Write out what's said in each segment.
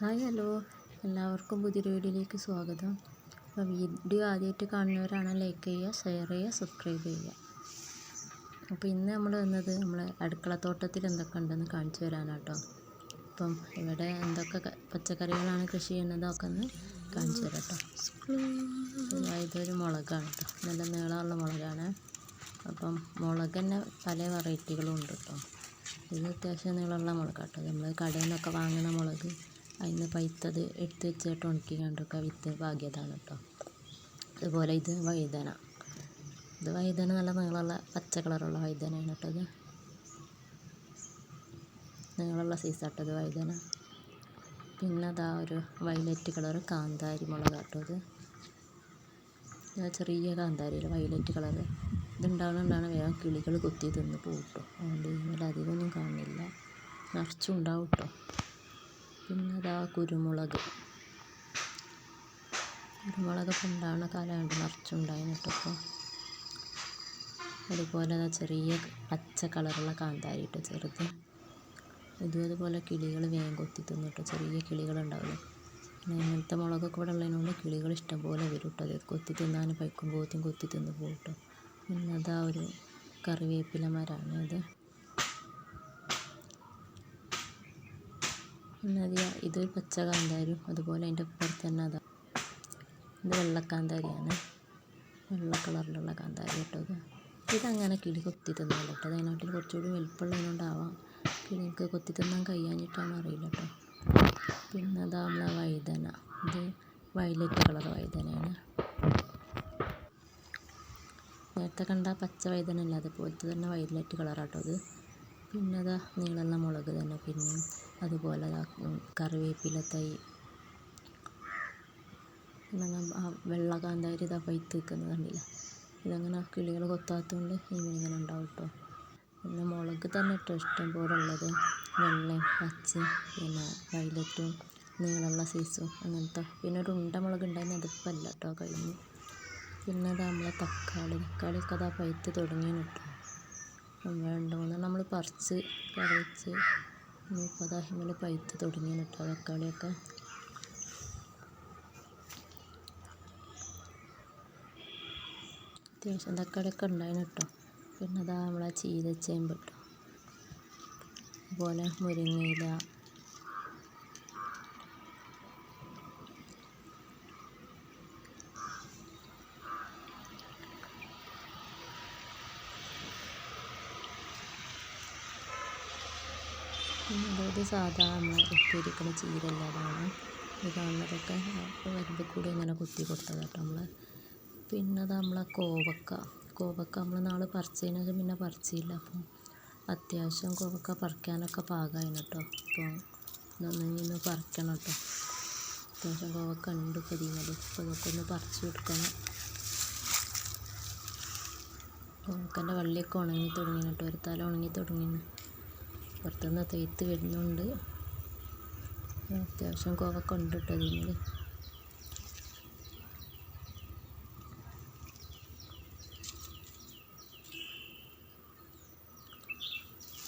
Hi hello. എല്ലാവർക്കും പുതിയൊരു വീഡിയോയിലേക്ക് സ്വാഗതം. അപ്പോൾ വീഡിയോ ആദ്യമായിട്ട് കാണുന്നവരാണ് ലൈക്ക് ചെയ്യുക ഷെയർ ചെയ്യുക സബ്സ്ക്രൈബ് ചെയ്യുക. അപ്പോൾ ഇന്ന് നമ്മൾ വന്നത് നമ്മളെ അടുക്കളത്തോട്ടത്തിൽ എന്തൊക്കെ ഉണ്ടെന്ന് കാണിച്ചു തരാനാട്ടോ അപ്പം ഇവിടെ എന്തൊക്കെ പച്ചക്കറികളാണ് കൃഷി ചെയ്യുന്നതൊക്കെ ഒന്ന് കാണിച്ചു തരാം കേട്ടോ. ഇതൊരു മുളകാണ് കേട്ടോ. നല്ല നീളമുള്ള മുളകാണ്. അപ്പം മുളക് തന്നെ പല വെറൈറ്റികളും ഉണ്ട് കേട്ടോ. ഇത് അത്യാവശ്യം നീളമുള്ള മുളകാട്ടോ നമ്മൾ കടയിൽ നിന്നൊക്കെ വാങ്ങുന്ന മുളക്. അതിന് പൈത്തത് എടുത്ത് വെച്ചിട്ട് ഉണക്കി കണ്ടൊക്കെ വിത്ത് പാകിയതാണ് കേട്ടോ അതുപോലെ ഇത് വഴുതന. ഇത് വഴുതന നല്ല നീളമുള്ള പച്ച കളറുള്ള വഴുതനയാണ് കേട്ടോ ഇത്. നീളമുള്ള സൈസാട്ടോ ഇത് വഴുതന. പിന്നെ അതാ ഒരു വയലറ്റ് കളർ കാന്താരി മുളക് കേട്ടോ ഇത് ചെറിയ കാന്താരിയിൽ വയലറ്റ് കളർ. ഇതുണ്ടാവണുണ്ടാണ് വേഗം കിളികൾ കുത്തി തിന്ന് പോട്ടോ അതുകൊണ്ട് ഇതിൽ അധികമൊന്നും കാണില്ല നിറച്ചും ഉണ്ടാവും കേട്ടോ പിന്നെ അതാ കുരുമുളക് കുരുമുളകൊക്കെ ഉണ്ടാവുന്ന കാലമായിട്ട് നിറച്ചുണ്ടായിരുന്നു അതുപോലെ തന്നെ ചെറിയ പച്ച കളറുള്ള കാന്താരി ചെറുത്. ഇതും അതുപോലെ കിളികൾ വേഗം കൊത്തി തിന്നിട്ടോ ചെറിയ കിളികളുണ്ടാവില്ലേ. പിന്നെ ഇങ്ങനത്തെ മുളകൊക്കെ ഇവിടെ ഉള്ളതിനോട് കിളികൾ ഇഷ്ടംപോലെ വരും കേട്ടോ. അത് കൊത്തി തിന്നാൻ പൈക്കുമ്പോഴത്തേക്കും കൊത്തി തിന്ന് പോകും കേട്ടോ. പിന്നെ അതാ ഒരു കറിവേപ്പില മരമാണ് ഇത്. പിന്നെ ഇത് പച്ച കാന്താരിയും അതുപോലെ അതിന്റെ പുറത്ത് തന്നെ അതാ. ഇത് വെള്ളക്കാന്താരിയാണ് വെള്ള കളറിലുള്ള കാന്താരി കേട്ടോ ഇത്. ഇതങ്ങനെ കിളി കൊത്തി തിന്നാൻ കേട്ടോ അതിനാട്ടിൽ കുറച്ചുകൂടി വലിപ്പമുള്ളതിനോണ്ടാവാം കിളിക്ക് കൊത്തി തിന്നാൻ കഴിയാഞ്ഞിട്ടാണോ അറിയില്ല കേട്ടോ. പിന്നെ അതാ നമ്മളെ വഴുതന. ഇത് വയലറ്റ് കളർ വഴുതനയാണ്. നേരത്തെ കണ്ട പച്ച വഴുതന അല്ല അതുപോലത്തെ തന്നെ വയലറ്റ് കളറാട്ടോ അത് പിന്നെ അതാ നീളമുള്ള മുളക് തന്നെ പിന്നെയും അതുപോലെ അതാ കറിവേപ്പില തൈ. ആ വെള്ള കാന്താരി ഇതാ പൈത്ത് നിൽക്കുന്നത് കണ്ടില്ല? ഇതങ്ങനെ കിളികൾ കൊത്താത്തതുകൊണ്ട് ഇങ്ങനെ ഉണ്ടാവും കേട്ടോ പിന്നെ മുളക് തന്നെ കേട്ടോ ഇഷ്ടം പോലെ ഉള്ളത് വെള്ളയും പച്ചയും പിന്നെ വയലറ്റും നീളമുള്ള സൈസും അങ്ങനത്തെ. പിന്നെ ഒരു ഉണ്ട മുളക് ഉണ്ടായിരുന്നു അതിപ്പോൾ അല്ല കേട്ടോ കഴിഞ്ഞു. പിന്നെ അത് നമ്മളെ തക്കാളി. തക്കാളിയൊക്കെ അതാ പഴുത്ത് തുടങ്ങി കേട്ടോ രണ്ട് മൂന്നെണ്ണം നമ്മൾ പറിച്ച് കറി വെച്ച് ഇനിയിപ്പോൾ ഇങ്ങനെ പഴുത്ത് തുടങ്ങി കേട്ടോ തക്കാളിയൊക്കെ. അത്യാവശ്യം തക്കാളിയൊക്കെ ഉണ്ടായിരുന്നു കേട്ടോ പിന്നെ അതാ നമ്മളെ ചീരച്ചേമ്പ് കേട്ടോ അതുപോലെ മുരിങ്ങയില അതായത് സാധാ നമ്മൾ ഉപ്പേരിക്കണ ചീരല്ല അതാണ് ഇത് കാണുന്നതൊക്കെ വരുമ്പോൾ കൂടി ഇങ്ങനെ കുത്തി കൊടുത്തത് കേട്ടോ നമ്മൾ പിന്നെ അത് നമ്മളെ കോവക്ക. കോവക്ക നമ്മൾ നാളെ പറിച്ചതിന് ശേഷം പിന്നെ പറിച്ചില്ല. അപ്പം അത്യാവശ്യം കോവക്ക പറിക്കാനൊക്കെ പാകമായിന് കേട്ടോ അപ്പോൾ നന്നിന്ന് പറിക്കണം കേട്ടോ അത്യാവശ്യം കോവക്ക ഉണ്ട് ഇതിമേൽ അപ്പോൾ ഇതൊക്കെ ഒന്ന് പറിച്ച് കൊടുക്കണം. കോവക്കന്റെ വള്ളിയൊക്കെ ഉണങ്ങി തുടങ്ങി കേട്ടോ ഒരു തല ഉണങ്ങി തുടങ്ങിന്ന് പുറത്തുനിന്ന് തേത്ത് വരുന്നുണ്ട്. അത്യാവശ്യം കോവക്ക ഉണ്ട് കേട്ടോ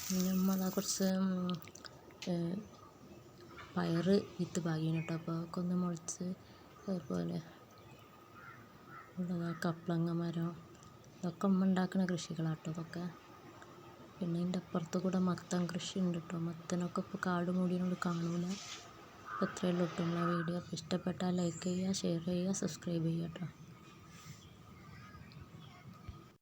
പിന്നെ നമ്മളെ കുറച്ച് പയറ് വിത്ത് പാകിയാണ് കേട്ടോ. അപ്പോൾ അതൊക്കെ ഒന്ന് മുളച്ച് അതുപോലെ ഉള്ളത് കപ്ലങ്ങ മരം. ഇതൊക്കെ ഉമ്മ ഉണ്ടാക്കുന്ന കൃഷികളാട്ടോ ഇതൊക്കെ. പിന്നെ അതിന്റെ അപ്പുറത്ത് കൂടെ മത്തൻ കൃഷി ഉണ്ട് കേട്ടോ. മത്തനൊക്കെ ഇപ്പോൾ കാട് മൂടിയതുകൊണ്ട് കാണില്ല അപ്പോൾ ഇത്രയേ ഉള്ളൂ കേട്ടോ നമ്മളെ വീഡിയോ. അപ്പോൾ ഇഷ്ടപ്പെട്ടാൽ ലൈക്ക് ചെയ്യുക ഷെയർ ചെയ്യുക സബ്സ്ക്രൈബ് ചെയ്യുക കേട്ടോ.